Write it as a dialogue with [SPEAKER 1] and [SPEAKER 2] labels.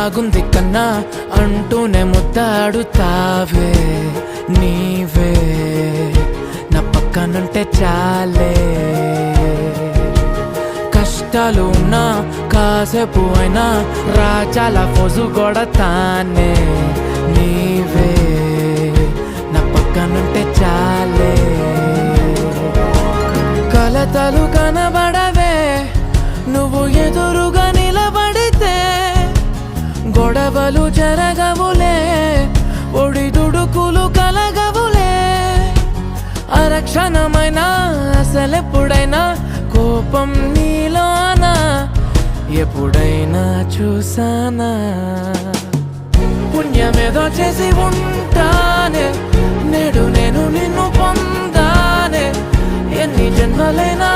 [SPEAKER 1] బాగుంది కన్నా అంటూనే ముద్దాడుతావే నీవే. నా పక్కనుంటే చాలే. కష్టాలు ఉన్నా కాసేపు అయినా రాజాల ఫోజు కొడతానే నీవే. నా పక్కనుంటే చాలే. కలతలు కనబడవే. కలలు జరగవులే ఒడిదుడుకులు కలగవులే. అరక్షణమైనా అసలెప్పుడైనా కోపం నీలోనా ఎప్పుడైనా చూసానా పుణ్యమేదో చేసి ఉంటానే నేడు నేను నిన్ను పొందానే ఎన్ని జన్మలైనా